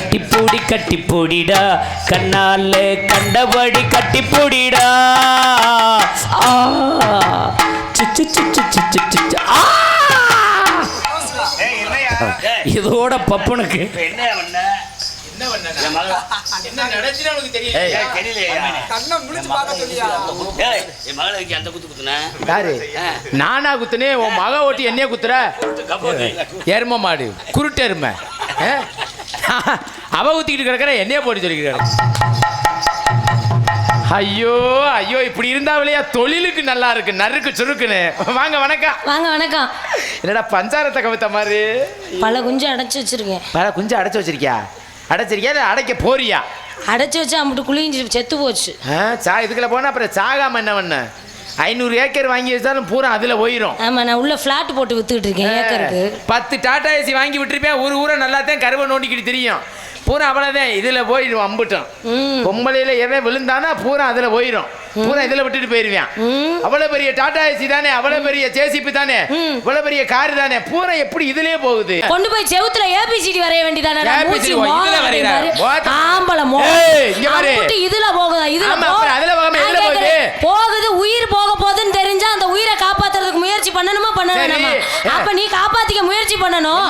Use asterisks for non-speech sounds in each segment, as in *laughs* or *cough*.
கட்டிப்பூடி கட்டிப்பூடிடா. கண்ணால கண்டபடி கட்டிப்பூடிடா. ஆ. சிச்சு சிச்சு சிச்சு சிச்சு ஆ? இதோட பப்பனுக்கு. இப்ப என்ன பண்ண? என்ன பண்ண? என் மகள் என்ன நடந்துன்னு உனக்கு தெரியல ஏய். ஏய், தெரியலையா? கண்ணை முழிச்சு பார்க்க சொல்லியா ஏய், என் மகளுக்கு அந்த குத்து குத்துன? யாரு? நானா குத்துனே உன் மக ஓட்டி என்னைய குத்துற. எரும மாடு. குருட்டு எருமை? அவ ஊத்திக்கிட்டு கிடக்குற என்னைய போட்டு சொல்லி கிடக்கு ஐயோ ஐயோ இப்படி இருந்தாவிலையா தொழிலுக்கு நல்லா இருக்கு நறுக்கு சுருக்குன்னு. வாங்க வணக்கம். வாங்க வணக்கம். என்னடா பஞ்சாரத்தை கவித்த மாதிரி? பல குஞ்சு அடைச்சி வச்சிருக்கேன். பல குஞ்சு அடைச்சு வச்சிருக்கியா? அடைச்சிருக்கியா இல்லை அடைக்க போறியா? அடைச்சி வச்சு அம்பிட்டு குளிஞ்சு செத்து போச்சு. சா இதுக்குள்ள போனா அப்புறம் சாகாம என்ன பண்ண? ஐநூறு ஏக்கர் வாங்கி வச்சாலும் பூரா அதுல போயிடும் ஆமா நான் உள்ள ஃபிளாட் போட்டு வித்துக்கிட்டு இருக்கேன் ஏக்கருக்கு. பத்து டாடா ஏசி வாங்கி விட்டுருப்பேன் ஒரு ஊரை நல்லா தான் கருவை நோண்டிக்கிட்டு தெரியும். பூரா அவ்வளோதான் இதுல போயிடும் அம்புட்டும். பொம்பளையில எவன் விழுந்தானா பூரா அதுல போயிடும் பூரா இதுல விட்டுட்டு போயிருவான் ம். அவ்வளவு பெரிய டாடா ஏசி தானே அவ்வளவு பெரிய ஜேசிபி தானே ம். இவ்வளவு பெரிய கார் தானே பூரா எப்படி இதுலயே போகுது? கொண்டு போய் செவுத்துல ஏபிசிடி வரைய வேண்டியதானே இதுல வரையறா. ஓட்ட- ஆம்பளை மோ ஏய், இங்க பாரு. இதுல போகுதா? இதுல அதுல போகாம பண்ணணும்.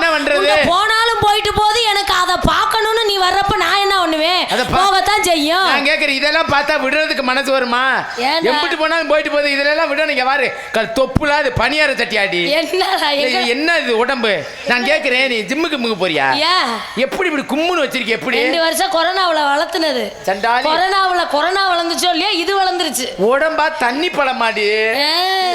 போனாலும் போயிட்டு போகுது. எனக்கு அதை பார்க்கணும்னு நீ வர்றப்ப நான் என்ன பண்ணுவேன்? போகத்தான் செய்யும். நான் கேக்குறேன் இதெல்லாம் பார்த்தா விடுறதுக்கு மனசு வருமா? எம்பிட்டு போனாலும் போயிட்டு போகுது இதெல்லாம் விட நீங்க கல் தொப்புல அது பனியார சட்டியாடி. என்ன இது உடம்பு? நான் கேக்குறேன் நீ ஜிம்முக்கு முக போறியா? எப்படி இப்படி கும்முன்னு வச்சிருக்க எப்படி? ரெண்டு வருஷம் கொரோனாவுல வளர்த்துனது. சண்டாளி. கொரோனாவுல கொரோனா வளர்ந்துச்சோ இல்லையா இது வளர்ந்துருச்சு. உடம்பா தண்ணி பழமாடி.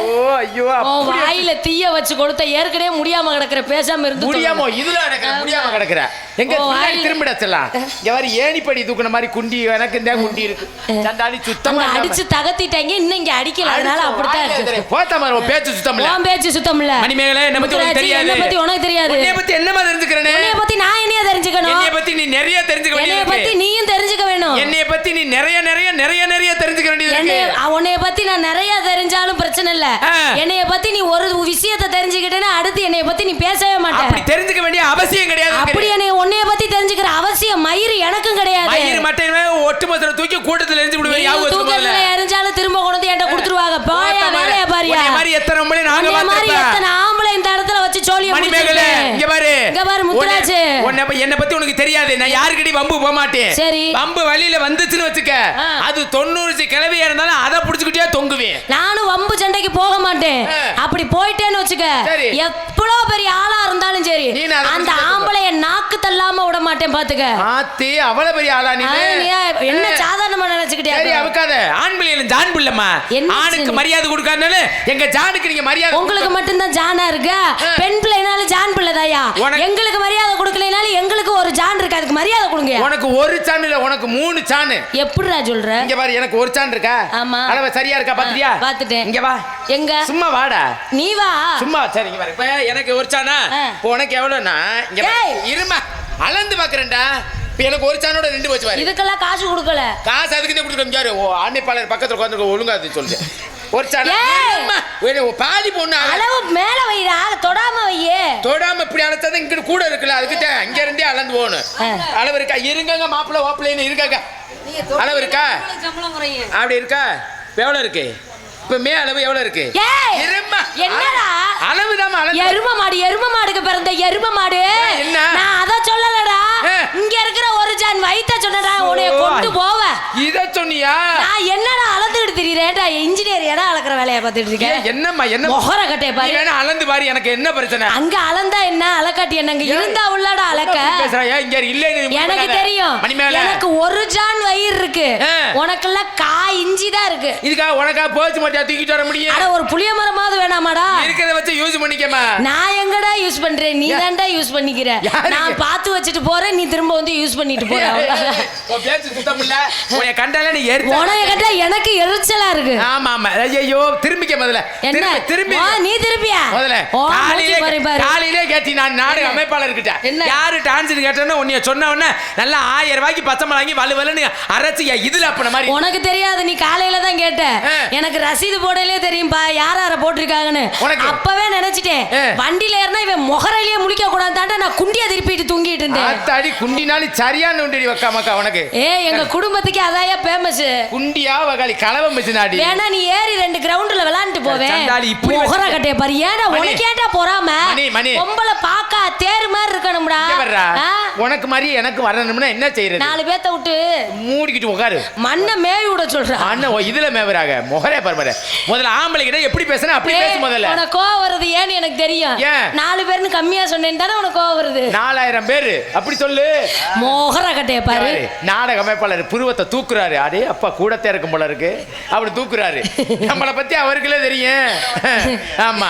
ஓ ஐயோ வாயில தீய வச்சு கொடுத்த ஏற்கனவே முடியாம கிடக்குற பேசாம இருந்து முடியாம? இதுல கிடக்குற முடியாம கிடக்குற. எங்க ஓ, பின்னாடி வாயில- திரும்பிட செல்லாம் இங்க வர ஏணிப்படி தூக்குன மாதிரி குண்டி எனக்கு இந்த குண்டி இருக்கு. சண்டாளி சுத்தமா. அடிச்சு தகர்த்திட்டாங்க இன்னும் இங்க அடிக்கல. அதனால அப்படித்தான் இருக்கு. போத்த மாதிரி பேச்சு சுத்தம் இல்ல. உன் பேச்சு சுத்தம் இல்ல. மணிமேகலை என்ன பத்தி உனக்கு தெரியாது. என்னை பத்தி உனக்கு தெரியாது. உன்னைய பத்தி என்னமா தெரிஞ்சுக்கிறேனே? உன்னைய பத்தி நான் என்னைய தெரிஞ்சுக்கணும். என்னைய பத்தி நீ நிறைய தெரிஞ்சுக்க வேண்டியது பத்தி நீயும் தெரிஞ்சுக்க வேணும். என்னைய பத்தி நீ நிறைய நிறைய நிறைய நிறைய தெரிஞ்சுக்க வேண்டியது இருக்கு. உன்னைய பத்தி நான் நிறைய தெரிஞ்சாலும் பிரச்சனை இல்ல. என்னைய பத்தி நீ ஒரு விஷயத்தை தெரிஞ்சுக்கிட்டேன்னா அடுத்து என்னைய பத்தி நீ பேசவே அப்படி மாட்டேன் தெரிஞ்சுக்க வேண்டிய அவசியம் கிடையாது அப்படி என்னைய உன்னைய பத்தி தெரிஞ்சுக்கிற அவசியம் மயிறு எனக்கும் கிடையாது. மயிறு மட்டையுமே ஒட்டு மொத்தத்தை தூக்கி கூட்டத்துல எரிஞ்சு விடுவேன் தூக்கத்துல எரிஞ்சாலும் திரும்ப கொண்டு என்கிட்ட கொடுத்துருவாங்க. போயா வேலைய பாரியா? மாதிரி எத்தனை மணி நாங்க மாதிரி. எத்தனை ஆம்பளை இந்த இடத்துல வச்சு சோழிய மணிமேகலை இங்க பாரு. இங்க பாரு முத்துராஜ். உன்னை- என்னை பத்தி உனக்கு தெரியாது. நான் யாருக்கடி வம்பு போக மாட்டேன். சரி. வம்பு வழியில வந்துச்சுன்னு வச்சுக்க. அது தொண்ணூறு கிளவியா இருந்தாலும் அதை புடிச்சுக்கிட்டே தொங்குவேன். நானும் வம்பு சண்டைக்கு போக மாட்டேன். அப்படி போயிட்டேன்னு வச்சுக்க. எவ்வளவு பெரிய ஆளா இருந்தாலும் சரி அந்த ஆம்பளைய நாக்கு தள்ளாம விட மாட்டேன் பாத்துக்க. ஆத்தி அவ்வளவு பெரிய ஆளா நீ என்ன சாதாரணமா நினைச்சுக்கிட்டியா சரி அவுக்காத. ஆண் பிள்ளைகளும் ஜான் பிள்ளைம்மா. என்ன ஆணுக்கு? மரியாதை கொடுக்காதனால எங்க ஜானுக்கு நீங்க மரியாதை உங்களுக்கு மட்டும்தான் ஜானா இருக்கு? பெண் பிள்ளைனாலும் ஜான் பிள்ளைதாயா எங்களுக்கு மரியாதை கொடுக்கலைனாலும் எங்களுக்கு ஒரு ஜான் இருக்கு? அதுக்கு மரியாதை கொடுங்க. உனக்கு ஒரு சான் இல்ல உனக்கு மூணு சானு எப்படிடா சொல்ற? இங்க பாரு எனக்கு ஒரு சான் இருக்கா? ஆமா. அளவு சரியா இருக்கா பாத்தியா? பாத்துட்டேன். இங்க வா. எங்க? சும்மா வாடா. நீ வா. சும்மா சரி இங்க பாரு. இப்ப எனக்கு ஒரு சானா ஆ. இப்போ உனக்கு. ஏய். இருமா. அளந்து பாக்குறேன்டா. இப்ப எனக்கு ஒரு சானோட ரெண்டு போச்சு பாரு. இதுக்கெல்லாம் காசு கொடுக்கல. காசு அதுக்கு கொடுத்துருக்கோம் யாரு ஓ ஆணைப்பாளர் பக்கத்துல உட்காந்து ஒழுங்கா அது சொல்லுது ஒரு சான் ஏய். இரும்மா. ஒரு பாதி பொண்ணு? அள- அளவு மேல வைடா தொடாம வையே தொடாம இப்படி அழைச்சது இங்கிட்டு கூட இருக்குல்ல. அதுக்கிட்ட அங்க இருந்தே அளந்து போகணும். அளவு இருக்கா? இருங்கங்க மாப்பிள்ள ஓப்பிள்ளைன்னு இருக்காங்க. அளவு இருக்கா? அப்படி இருக்கா? இப்ப எவ்வளவு இருக்கு? இப்ப மே அளவு எவ்வளவு இருக்கு இரும்மா. என்னடா அளவு எரும மாடு எரும மாடுக்கு பிறந்த எரும மாடு என்ன? நான் அத சொல்லலடா. இங்க இருக்கிற ஒரு ஜான் வயித்த சொன்னடா உன்னைய கொண்டு போவ. இத சொன்னியா? நான் என்னடா அளந்துக்கிட்டு திரியறேன்டா? இன்ஜினியர் இடம் அளக்குற வேலையை பார்த்துட்டு இருக்கேன். என்னம்மா என்ன மொகர கட்டைய நீ பாரு வேணா அளந்து பாரு எனக்கு என்ன பிரச்சனை? அங்க அளந்தா என்ன? அளக்காட்டி என்னங்க இருந்தா உள்ளடா அளக்க. பேசுறாயா இங்க இல்ல எனக்கு தெரியும். எனக்கு ஒரு ஜான் வயிறு இருக்கு. ஆ. உனக்கெல்லாம் கா இஞ்சி தான் இருக்கு. இதுக்கா உனக்கா போச்சு மாட்டியா தூக்கிட்டு வர முடியும்? அட ஒரு புளிய மரமாவது வேணாமாடா. இருக்கிறத வச்சு யூஸ் பண்ணிக்கமா நான் எங்கடா யூஸ் பண்றேன்? நீ தான்டா யூஸ் பண்ணிக்கிற? நான் பார்த்து வச்சுட்டு போறேன் நீ திரும்ப வந்து யூஸ் பண்ணிட்டு போற உன்னை கண்டால நீ எரிச்ச. உனைய கேட்டா எனக்கு எரிச்சலா இருக்கு. ஆமா ஆமா. ஐயோ திரும்பிக்க முதல்ல. என்ன? திரும்பி நீ திருப்பியா? முதல்ல. காலையிலே. காலையிலே கேட்டி நான் நாடக அமைப்பாளர் கிட்ட. என்ன? யாரு டான்ஸ் கேட்டோன்னு உன்னைய சொன்ன உடனே நல்லா ஆயிரம் ரூபாய்க்கு பச்சை மிளகி வலு வலுன்னு அரைச்சு இதுல அப்பன மாதிரி. உனக்கு தெரியாது நீ காலையில தான் கேட்ட. எனக்கு ரசீது போடலே தெரியும்பா யார் யார போட்டிருக்காங்கன்னு? அப்பவே நினைச்சிட்டேன். வண்டியில ஏறினா இவன் முகரையிலேயே முழிக்க கூடாதாண்டா நான் குண்டியா திருப்பிட்டு தூங்கிட்டு இருந்தேன். ஆத்தாடி குண்டினாலும் சரியான உண்டடி வைக்காமக்கா உனக்கு. ஏ எங்க குடும்பத்துக்கு அதாயா ஃபேமஸ் குண்டியா வகாளி கலவை மிச்சினாடி வேணா நீ ஏறி ரெண்டு கிரவுண்ட்ல விளையாண்டுட்டு போவேன். சண்டாளி, இப்படி முகர கட்டைய பாரு. மணி. உனக்கு ஏன்டா போறாம? மணி, மணி. பொம்பளை பாக்கா தேர் மாதிரி இருக்கணும்டா? உனக்கு மாதிரி எனக்கு வரணும்னா என்ன செய்யறது நாலு பேத்த விட்டு மூடிக்கிட்டு உட்காரு மண்ணை மேவி விட சொல்றா. அண்ணன் ஓ, இதுல மேவராக முகரே பாரு முதல்ல ஆம்பளை கிட்ட எப்படி பேசுனா அப்படி பேசு முதல்ல. உனக்கு கோவம் வருது ஏன்னு எனக்கு தெரியும்? நாலு பேர்னு கம்மியா சொன்னேன்னு தானே உனக்கு கோவம் வருது. நாலாயிரம் பேரு. அப்படி சொல்லு. மோகர கட்டைய பாரு. நாடக அமைப்பாளர் புருவத்தை தூக்குறாரு. அடே அப்பா கூடத்தே இருக்கும் போல இருக்கு. அப்படி தூக்குறாரு. நம்மளை பத்தி அவருக்குள்ளே தெரியும். ஆமா.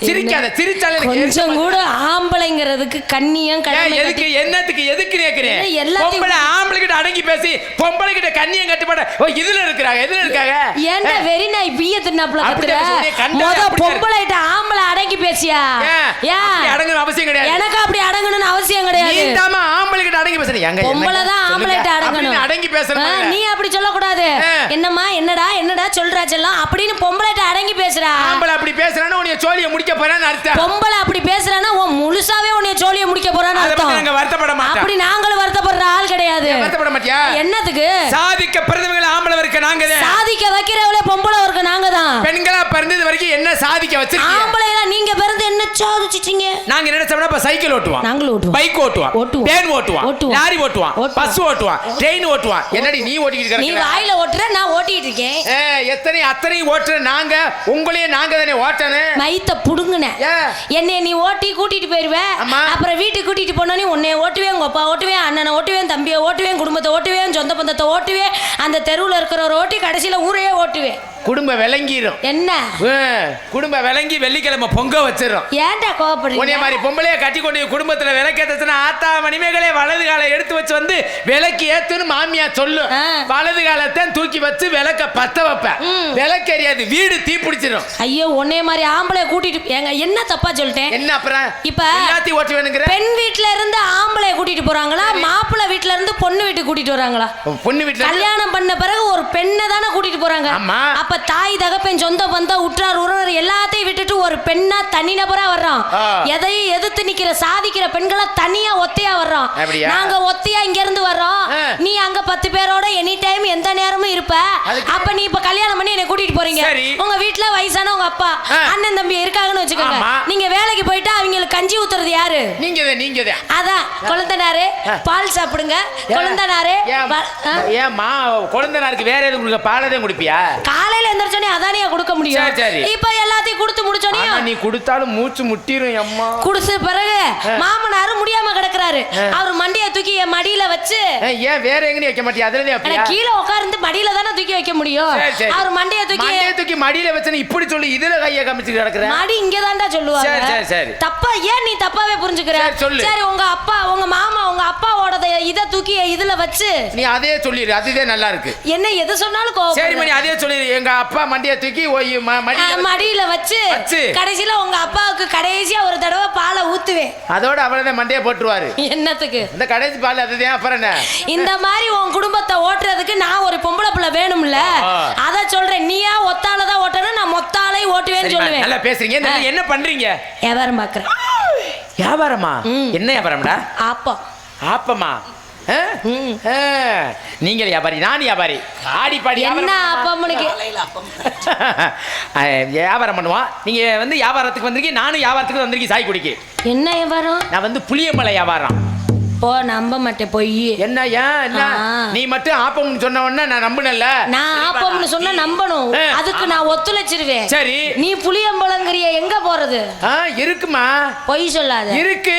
சிரிக்காத சிரிச்சாலே கொஞ்சம் கூட ஆம்பளைங்கிறதுக்கு கண்ணியம் எதுக்கு கட்டி- என்னத்துக்கு எதுக்கு எல்லாத்தையும் பொம்பளை ஆம்பளை கிட்ட அடங்கி பேசி பொம்பளை கிட்ட கண்ணியம் கட்டுப்பட. ஓ இதுல இருக்கிறாங்க எதுல இருக்காங்க. ஏன்டா வெறி நாய் பிய தின்னாப்புல அப்படி கத்துற? தான் சொன்னேன், பேசியா? அடங்கணும் அவசியம் கிடையாது. எனக்கு அப்படி அடங்கணும்னு அவசியம் கிடையாது. தாமா ஆம்பளை கிட்ட அடங்கி பேசுறீங்க எங்க பொம்பளை தான் அப்படின்னு அடங்கணும். அடங்கி பேசுற ஆ, நீ அப்படி சொல்லக்கூடாது. ஆ. என்னம்மா என்னடா என்னடா சொல்றா செல்லம்? அப்படின்னு பொம்பளைட்ட அடங்கி பேசுறா. ஆம்பளை அப்படி பேசுறான்னு உன்னை சோழியை முடிக்க போறான்னு அர்த்தம். பொம்பளை அப்படி பேசுறானா உன் முழுசாவே உன்னைய சோழிய முடிக்க போறான்னு பத்தி நாங்க அர்த்தம் வருத்தப்பட மாட்டோம். அப்படி நாங்களும் வருத்தப்படுற ஆள் கிடையாது. வருத்தப்பட மாட்டியா? என்னத்துக்கு? சாதிக்க பிறந்தவங்களை ஆம்பளை இருக்க நாங்க. சாதிக்க வைக்கிறவளே பொம்பளை இருக்க நாங்க தான் பெண்களா பிறந்தது வரைக்கும் என்ன சாதிக்க வச்சிருக்கீங்க ஆம்பளை எல்லாம் நீங்க பிறந்து என்ன சாதிச்சிட்டீங்க நாங்க நினைச்சோம்னா இப்ப சைக்கிள் ஓட்டுவான் நாங்களும் ஓட்டுவோம். பைக் ஓட்டுவான் ஓட்டுவோம். வேன் ஓட்டுவான் ஓட்டுவோம். லாரி ஓட்டுவோம். பஸ் ஓட்டுவான் ட்ரெயின் ஓட்டுவான் என்னடி நீ ஓட்டிக்கிட்டு நீ கிடக்குற? வாயில ஓட்டுற நான் ஓட்டிட்டு இருக்கேன். எத்தனை அத்தனை ஓட்டுற நாங்க? உங்களையே நாங்க தானே ஓட்டணும் மைத்த புடுங்குன? என்னைய நீ ஓட்டி கூட்டிட்டு போயிருவ. அப்புறம் வீட்டுக்கு கூட்டிட்டு போனோனே உன்னை ஓட்டுவேன் உங்க அப்பா ஓட்டுவேன் அண்ணனை ஓட்டுவேன் தம்பியை ஓட்டுவேன் குடும்பத்தை ஓட்டுவேன் சொந்த பந்தத்தை ஓட்டுவேன் அந்த தெருவுல இருக்கிறவரை ஓட்டி கடைசியில ஊரையே ஓட்டுவேன். குடும்பம் விளங்கிரும். என்ன? ஏ, குடும்பம் விளங்கி வெள்ளிக்கிழமை பொங்க வச்சிரும் ஏன்டா உன்னைய கோவப்படுறீங்க மாதிரி பொம்பளைய கட்டி கொண்டு குடும்பத்துல விளக்கேத்துனா ஆத்தா மணிமேகலை வலது காலை எடுத்து வச்சு வந்து விளக்கு ஏத்துன்னு மாமியா சொல்லும் ஆ. வலது காலத்தை தூக்கி வச்சு விளக்க பத்த வைப்பேன். ம். விளக்கு எரியாது வீடு தீ பிடிச்சிடும் ஐயோ உன்னைய மாதிரி ஆம்பளை கூட்டிட்டு ஏங்க என்ன தப்பா சொல்லிட்டேன்? என்ன அப்புறம்? இப்ப எல்லாத்தையும் ஓட்டு வேணுங்கிற? பெண் வீட்ல இருந்து ஆம்பளை கூட்டிட்டு போறாங்களா? மாப்பிள்ளை வீட்ல இருந்து பொண்ணு வீட்டுக்கு கூட்டிட்டு வராங்களா? பொண்ணு வீட்டுல கல்யாணம் பண்ண பிறகு பெண்ணை தானே கூட்டிட்டு போறாங்க. அப்ப தாய் தகப்பன் சொந்த பந்தம் உற்றார் உறவினர் எல்லாத்தையும் விட்டுட்டு ஒரு பெண்ணா தனிநபரா வர்றோம் ஆ. எதையும் எதிர்த்து நிக்கிற சாதிக்கிற பெண்களா தனியா ஒத்தையா வர்றோம்? நாங்க ஒத்தையா இங்க இருந்து வர்றோம். நீ அங்க பத்து பேரோட எனி டைம் எந்த நேரமும் இருப்ப அப்ப நீ இப்ப கல்யாணம் பண்ணி என்னை கூட்டிட்டு போறீங்க. உங்க வீட்ல வயசான உங்க அப்பா. அண்ணன் தம்பி இருக்காங்கன்னு வச்சுக்கோங்க. நீங்க வேலைக்கு போயிட்டா ஊத்துறது யாரு? நீங்க நீங்க தான் அதான் குழந்தனாரு. பால் சாப்பிடுங்க. குழந்தனாரு? ஏம்மா குழந்தைனாருக்கு வேற எதுவும் கொடுக்க பாலதே குடிப்பியா? காலையில எந்திரிச்சோனே அதானே கொடுக்க முடியும். சரி. இப்ப எல்லாத்தையும் கொடுத்து முடிச்சோனே நீ கொடுத்தாலும் மூச்சு முட்டிரும் அம்மா. குடிச்ச பிறகு மாமனாரு முடியாம கிடக்குறாரு. அவர் மண்டிய தூக்கி என் மடியில வச்சு ஏன் வேற எங்கேயும் வைக்க மாட்டியா? அதுல கீழே உட்கார்ந்து மடியில தானே தூக்கி வைக்க முடியும். அவர் மண்டைய தூக்கி மண்டையை தூக்கி மடியில வச்சு இப்படி சொல்லி இதுல கைய காமிச்சு கிடக்குற? மடி இங்க தான்டா சொல்லுவாங்க. சரி, சரி. தப்பா ஏன் நீ தப்பாவே புரிஞ்சுக்கிற சரி, சொல்லு. சரி உங்க அப்பா உங்க மாமா உங்க அப்பாவோட இத தூக்கி இதுல வச்சு. நீ அதே சொல்லிடு அதுதே நல்லா இருக்கு. என்ன எது சொன்னாலும் சரி கோவப்படுற. மணி அதே சொல்லிடு. எங்க அப்பா மண்டியை தூக்கி ஓய் மடியில வச்சு-. கடைசியில உங்க அப்பாவுக்கு கடைசியா ஒரு தடவை பாலை ஊத்துவேன். அதோட அவ்வளவுதான் மண்டையை போட்டுருவாரு. என்னத்துக்கு? இந்த கடைசி பால் அதுதான் அப்புறம் என்ன? இந்த மாதிரி உன் குடும்பத்தை ஓட்டுறதுக்கு நான் ஒரு பொம்பளை பிள்ளை வேணும்ல. அத சொல்றேன். நீயா ஒத்தால தான் ஓட்டணும் நான் மொத்தாலே ஓட்டுவேன்னு சொல்லுவேன். நல்லா பேசுறீங்க. என்ன பண்றீங்க? வியாபாரம் பாக்குறேன் வியாபாரமா. என்ன வியாபாரம்டா? ஆப்பா. ஆப்பமா? ஆ? ம். ஆ. நீங்கள் வியாபாரி நான் வியாபாரி. ஆடி பாடி வியாபாரம் பண்ணுவான் நீங்க வந்து வியாபாரத்துக்கு வந்திருக்கீங்க நானும் வியாபாரத்துக்கு வந்திருக்கேன் சாய் குடிக்கு. என்ன வியாபாரம்? நான் வந்து புளியமலை வியாபாரம். போ நம்ப மாட்டேன் பொய். என்ன ஏன் என்ன? ஆ. நீ மட்டும் ஆப்பம்னு சொன்ன உடனே நான் நம்பினல நான் ஆப்பம்னு சொன்னா நம்பணும். அதுக்கு நான் ஒத்துழைச்சிருவேன். சரி. நீ புளியம்பழங்கிறிய எங்க போறது? ஆ இருக்குமா? பொய் சொல்லாத. இருக்கு.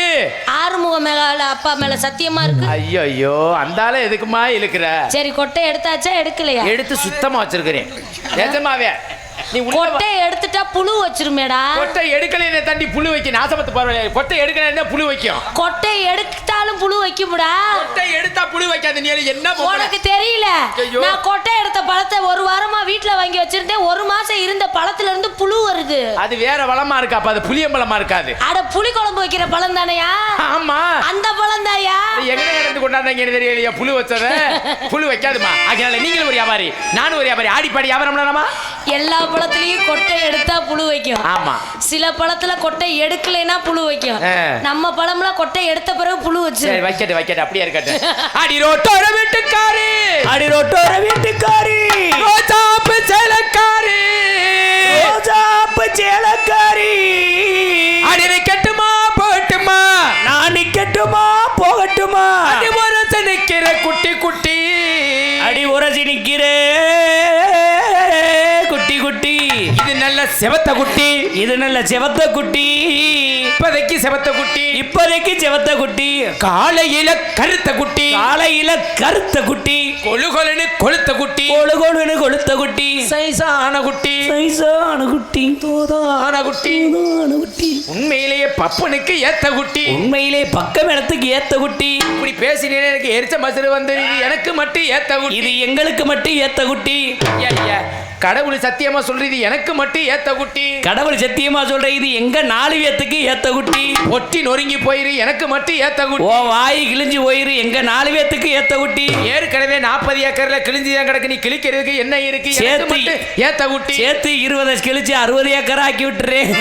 ஆறுமுக மேல அப்பா மேல சத்தியமா இருக்கு? ஐயோ ஐயோ அந்தால எதுக்குமா இழுக்கிற? சரி கொட்டை எடுத்தாச்சா எடுக்கலையா? எடுத்து சுத்தமா வச்சிருக்கிறேன். நிஜமாவே. நீ. கொட்டை எடுத்துட்டா புழு வச்சிருமேடா. கொட்டை எடுக்கலைன்னு தாண்டி புழு வைக்க நாசமத்து பரவாயில்ல கொட்டை எடுக்கலைன்னா புழு வைக்கும். கொட்டை எடுத்தாலும் புழு வைக்கும்டா. கொட்டை எடுத்தா புழு வைக்காது நீ. என்ன? உனக்கு தெரியல. நான் கொட்டை எடுத்த பழத்தை ஒரு வாரமா வீட்ல வாங்கி வச்சிருந்தேன். ஒரு மாசம் இருந்த பழத்துல இருந்து புழு வருது. அது வேற வளமா இருக்கா? அப்ப அது புளியம்பழமா இருக்காது. அட புளி குழம்பு வைக்கிற பழம் தானையா? ஆமா. அந்த பழம் தாயா? எங்க இருந்து கொண்டாந்தாங்கன்னு தெரியலையா. புழு வச்சத. புழு வைக்காதுமா. அதனால நீங்களும் ஒரு வியாபாரி. நானும் ஒரு வியாபாரி. ஆடி பாடி வியாபாரம் எல்லா பழத்துலயும் கொட்டை எடுத்தா புழு வைக்கும். ஆமா. சில பழத்துல கொட்டை எடுக்கலைன்னா புழு வைக்கும். நம்ம பழம்ல கொட்டை எடுத்த பிறகு புழு வச்சு சரி வைக்கட்டு வைக்கட்டு. அப்படியே இருக்கட்டும். *laughs* அடி ரோட்டோர வீட்டுக்காரி. அடி ரொட்டோர வீட்டுக்காரி. ரோஜாப்பு சேலக்காரி. ரோஜாப்பு சேலக்காரி. அடி நிக்கட்டுமா போட்டுமா நான் நிக்கட்டுமா போகட்டுமா? அடி ஒரு நிக்கிற குட்டி குட்டி. அடி உரசி நிக்கிறே குட்டி குட்டி. இது நல்ல செவத்த குட்டி. இது நல்ல செவத்த குட்டி. இப்போதைக்கு செவத்த குட்டி. இப்போதைக்கு செவத்த குட்டி. காலையில கருத்த குட்டி. காலையில கருத்த குட்டி. கொழு கொழுன்னு கொளுத்த குட்டி. கொழு கொழுன்னு கொளுத்த குட்டி. சைஸான குட்டி. சைஸான குட்டி. தோதான குட்டி. குட்டி. உண்மையிலேயே பப்பனுக்கு ஏத்த குட்டி. உண்மையிலே பக்கம் இடத்துக்கு ஏத்த குட்டி. இப்படி பேசினே எனக்கு எரிச்ச மசுறு வந்து எனக்கு மட்டும் ஏத்த குட்டி. இது எங்களுக்கு மட்டும் ஏத்த குட்டி. கடவுள் சத்தியமா சொல்றது எனக்கு மட்டும் ஏத்த குட்டி. கடவுள் சத்தியமா சொல்ற இது எங்க நாலு பேத்துக்கு ஏத்த குட்டி. ஒட்டி நொறுங்கி போயிரு எனக்கு மட்டும் ஏத்த ஓ குட்டி வாய் கிழிஞ்சு போயிரு எங்க நாலு பேத்துக்கு ஏத்த குட்டி. ஏற்கனவே நாற்பது ஏக்கர்ல கிழிஞ்சுதான் கிடக்கு. நீ கிழிக்கிறதுக்கு என்ன இருக்கு? சேர்த்து- ஏத்த குட்டி. சேர்த்து இருபது கிழிச்சு அறுபது ஏக்கர் ஆக்கி விட்டுறேன்.